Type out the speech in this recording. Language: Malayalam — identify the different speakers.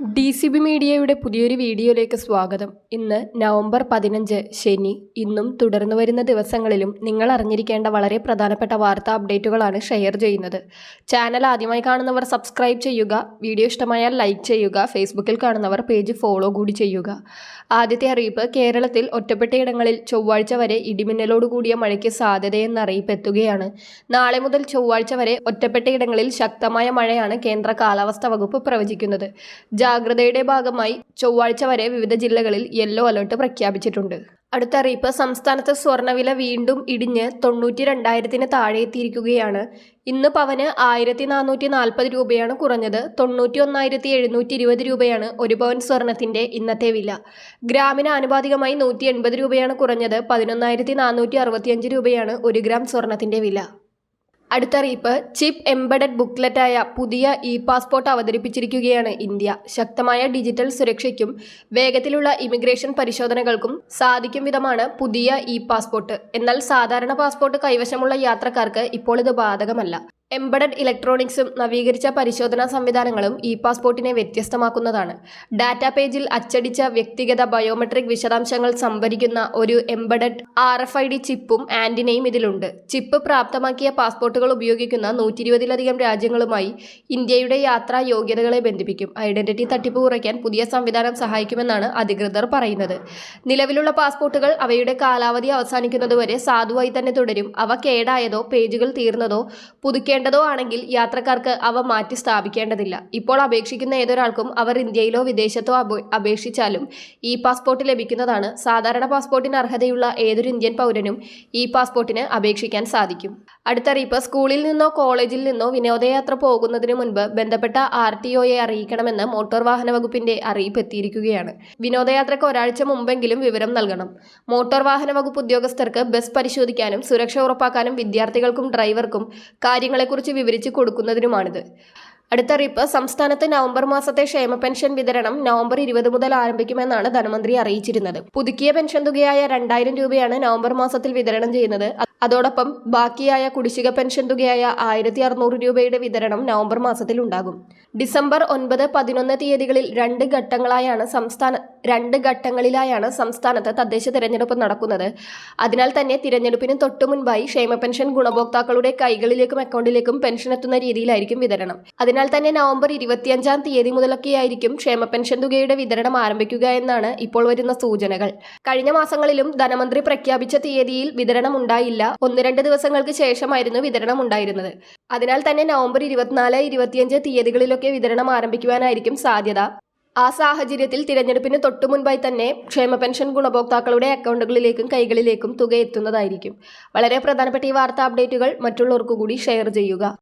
Speaker 1: ഡി സി ബി മീഡിയയുടെ പുതിയൊരു വീഡിയോയിലേക്ക് സ്വാഗതം. ഇന്ന് നവംബർ പതിനഞ്ച് ശനി. ഇന്നും തുടർന്നു വരുന്ന ദിവസങ്ങളിലും നിങ്ങൾ അറിഞ്ഞിരിക്കേണ്ട വളരെ പ്രധാനപ്പെട്ട വാർത്താ അപ്ഡേറ്റുകളാണ് ഷെയർ ചെയ്യുന്നത്. ചാനൽ ആദ്യമായി കാണുന്നവർ സബ്സ്ക്രൈബ് ചെയ്യുക വീഡിയോ ഇഷ്ടമായാൽ ലൈക്ക് ചെയ്യുക ഫേസ്ബുക്കിൽ കാണുന്നവർ പേജ് ഫോളോ കൂടി ചെയ്യുക. ആദ്യത്തെ അറിയിപ്പ് കേരളത്തിൽ ഒറ്റപ്പെട്ടയിടങ്ങളിൽ ചൊവ്വാഴ്ച വരെ ഇടിമിന്നലോട് കൂടിയ മഴയ്ക്ക് സാധ്യതയെന്ന അറിയിപ്പ് എത്തുകയാണ് നാളെ മുതൽ ചൊവ്വാഴ്ച വരെ ഒറ്റപ്പെട്ടയിടങ്ങളിൽ ശക്തമായ മഴയാണ് കേന്ദ്ര കാലാവസ്ഥാ വകുപ്പ് പ്രവചിക്കുന്നത്. ജാഗ്രതയുടെ ഭാഗമായി ചൊവ്വാഴ്ച വരെ വിവിധ ജില്ലകളിൽ യെല്ലോ അലർട്ട് പ്രഖ്യാപിച്ചിട്ടുണ്ട്. അടുത്ത അറിയിപ്പ് സംസ്ഥാനത്ത് സ്വർണവില വീണ്ടും ഇടിഞ്ഞ് തൊണ്ണൂറ്റി രണ്ടായിരത്തിന് താഴെ എത്തിയിരിക്കുകയാണ് ഇന്ന് പവന് ആയിരത്തി നാനൂറ്റി നാൽപ്പത് രൂപയാണ് കുറഞ്ഞത്. തൊണ്ണൂറ്റി ഒന്നായിരത്തി എഴുന്നൂറ്റി ഇരുപത് രൂപയാണ് ഒരു പവൻ സ്വർണത്തിന്റെ ഇന്നത്തെ വില. ഗ്രാമിന് ആനുപാതികമായി നൂറ്റി എൺപത് രൂപയാണ് കുറഞ്ഞത്. പതിനൊന്നായിരത്തി നാനൂറ്റി അറുപത്തിയഞ്ച് രൂപയാണ് ഒരു ഗ്രാം സ്വർണത്തിന്റെ വില. അടുത്ത അറിയിപ്പ് ചിപ്പ് എംബഡഡ് ബുക്ക്ലെറ്റായ പുതിയ ഇ പാസ്പോർട്ട് അവതരിപ്പിച്ചിരിക്കുകയാണ് ഇന്ത്യ. ശക്തമായ ഡിജിറ്റൽ സുരക്ഷയ്ക്കും വേഗത്തിലുള്ള ഇമിഗ്രേഷൻ പരിശോധനകൾക്കും സാധിക്കും വിധമാണ് പുതിയ ഇ പാസ്പോർട്ട് എന്നാൽ സാധാരണ പാസ്പോർട്ട് കൈവശമുള്ള യാത്രക്കാർക്ക് ഇപ്പോൾ ഇത് ബാധകമല്ല. എംബഡഡ് ഇലക്ട്രോണിക്സും നവീകരിച്ച പരിശോധനാ സംവിധാനങ്ങളും ഇ പാസ്പോർട്ടിനെ വ്യത്യസ്തമാക്കുന്നതാണ്. ഡാറ്റാ പേജിൽ അച്ചടിച്ച വ്യക്തിഗത ബയോമെട്രിക് വിശദാംശങ്ങൾ സംഭരിക്കുന്ന ഒരു embedded R F I D ചിപ്പും ആന്റിനയും ഇതിലുണ്ട്. ചിപ്പ് പ്രാപ്തമാക്കിയ പാസ്പോർട്ടുകൾ ഉപയോഗിക്കുന്ന നൂറ്റി ഇരുപതിലധികം രാജ്യങ്ങളുമായി ഇന്ത്യയുടെ യാത്രാ യോഗ്യതകളെ ബന്ധിപ്പിക്കും. ഐഡന്റിറ്റി തട്ടിപ്പ് കുറയ്ക്കാൻ പുതിയ സംവിധാനം സഹായിക്കുമെന്നാണ് അധികൃതർ പറയുന്നത്. നിലവിലുള്ള പാസ്പോർട്ടുകൾ അവയുടെ കാലാവധി അവസാനിക്കുന്നതുവരെ സാധുവായി തന്നെ തുടരും. അവ കേടായതോ പേജുകൾ തീർന്നതോ പുതുക്കേണ്ടതോ ആണെങ്കിൽ യാത്രക്കാർക്ക് അവ മാറ്റി സ്ഥാപിക്കേണ്ടതില്ല. ഇപ്പോൾ അപേക്ഷിക്കുന്ന ഏതൊരാൾക്കും അവർ ഇന്ത്യയിലോ വിദേശത്തോ അപേ- അപേക്ഷിച്ചാലും ഇ പാസ്പോർട്ട് ലഭിക്കുന്നതാണ് സാധാരണ പാസ്പോർട്ടിന് അർഹതയുള്ള ഏതൊരു ഇന്ത്യൻ പൗരനും ഇ പാസ്പോർട്ടിന് അപേക്ഷിക്കാൻ സാധിക്കും. അടുത്തറിയിപ്പ് സ്കൂളിൽ നിന്നോ കോളേജിൽ നിന്നോ വിനോദയാത്ര പോകുന്നതിന് മുൻപ് ബന്ധപ്പെട്ട ആർ ടി ഒയെ അറിയിക്കണമെന്ന് മോട്ടോർ വാഹന വകുപ്പിന്റെ അറിയിപ്പ് എത്തിയിരിക്കുകയാണ്. വിനോദയാത്രയ്ക്ക് ഒരാഴ്ച മുമ്പെങ്കിലും വിവരം നൽകണം. മോട്ടോർ വാഹന വകുപ്പ് ഉദ്യോഗസ്ഥർക്ക് ബസ് പരിശോധിക്കാനും സുരക്ഷ ഉറപ്പാക്കാനും വിദ്യാർത്ഥികൾക്കും ഡ്രൈവർക്കും കാര്യങ്ങളെക്കുറിച്ച് വിവരിച്ച് കൊടുക്കുന്നതിനുമാണിത്. അടുത്തറിയിപ്പ് സംസ്ഥാനത്ത് നവംബർ മാസത്തെ ക്ഷേമ പെൻഷൻ വിതരണം നവംബർ ഇരുപത് മുതൽ ആരംഭിക്കുമെന്നാണ് ധനമന്ത്രി അറിയിച്ചിരുന്നത്. പുതുക്കിയ പെൻഷൻ തുകയായ രണ്ടായിരം രൂപയാണ് നവംബർ മാസത്തിൽ വിതരണം ചെയ്യുന്നത്. അതോടൊപ്പം ബാക്കിയായ കുടിശ്ശിക പെൻഷൻ തുകയായ ആയിരത്തി അറുന്നൂറ് രൂപയുടെ വിതരണം നവംബർ മാസത്തിൽ ഉണ്ടാകും ഡിസംബർ ഒൻപത് പതിനൊന്ന് തീയതികളിൽ രണ്ട് ഘട്ടങ്ങളായാണ് സംസ്ഥാന രണ്ട് ഘട്ടങ്ങളിലായാണ് സംസ്ഥാനത്ത് തദ്ദേശ തിരഞ്ഞെടുപ്പ് നടക്കുന്നത്. അതിനാൽ തന്നെ തിരഞ്ഞെടുപ്പിന് തൊട്ടു മുൻപായി ക്ഷേമ പെൻഷൻ ഗുണഭോക്താക്കളുടെ കൈകളിലേക്കും അക്കൗണ്ടിലേക്കും പെൻഷൻ എത്തുന്ന രീതിയിലായിരിക്കും വിതരണം. അതിനാൽ തന്നെ നവംബർ ഇരുപത്തിയഞ്ചാം തീയതി മുതലൊക്കെയായിരിക്കും ക്ഷേമ പെൻഷൻ തുകയുടെ വിതരണം ആരംഭിക്കുക എന്നാണ് ഇപ്പോൾ വരുന്ന സൂചനകൾ. കഴിഞ്ഞ മാസങ്ങളിലും ധനമന്ത്രി പ്രഖ്യാപിച്ച തീയതിയിൽ വിതരണം ഉണ്ടായില്ല ഒന്ന് രണ്ട് ദിവസങ്ങൾക്ക് ശേഷമായിരുന്നു വിതരണം ഉണ്ടായിരുന്നത്. അതിനാൽ തന്നെ നവംബർ ഇരുപത്തിനാല് ഇരുപത്തിയഞ്ച് തീയതികളിലൊക്കെ വിതരണം ആരംഭിക്കുവാനായിരിക്കും സാധ്യത. ആ സാഹചര്യത്തിൽ തിരഞ്ഞെടുപ്പിന് തൊട്ടു മുൻപായി തന്നെ ക്ഷേമ പെൻഷൻ ഗുണഭോക്താക്കളുടെ അക്കൗണ്ടുകളിലേക്കും കൈകളിലേക്കും തുക എത്തുന്നതായിരിക്കും. വളരെ പ്രധാനപ്പെട്ട ഈ വാർത്താ അപ്ഡേറ്റുകൾ മറ്റുള്ളവർക്കു കൂടി ഷെയർ ചെയ്യുക.